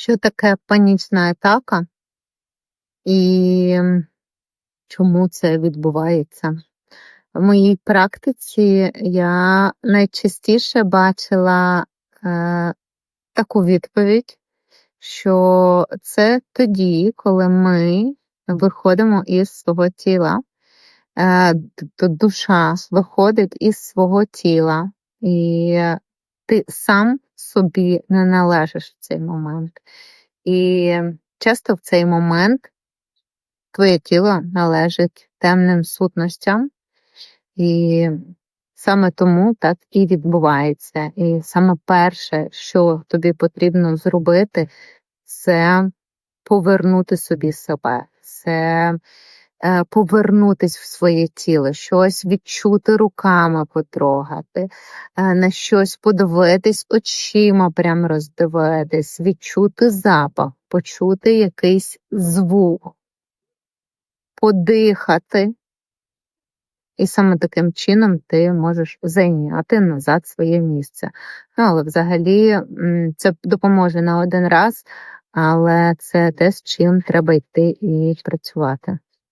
Що таке панічна атака? І чому це відбувається? В моїй практиці я найчастіше бачила е, таку відповідь, що це тоді, коли ми виходимо із свого тіла, е, душа виходить із свого тіла, і ти сам собі не належиш в цей момент. І часто в цей момент твоє тіло належить темним сутностям, і саме тому так і відбувається. І саме перше, що тобі потрібно зробити, це повернути собі себе, це повернутись в своє тіло, щось відчути руками потрогати, е, на щось подивитись очима, прям роздивитись, відчути запах, почути якийсь звук, подихати. І саме таким чином ти можеш зайняти назад своє місце. Ну, але взагалі це допоможе на один раз, але це те, з чим треба йти і працювати.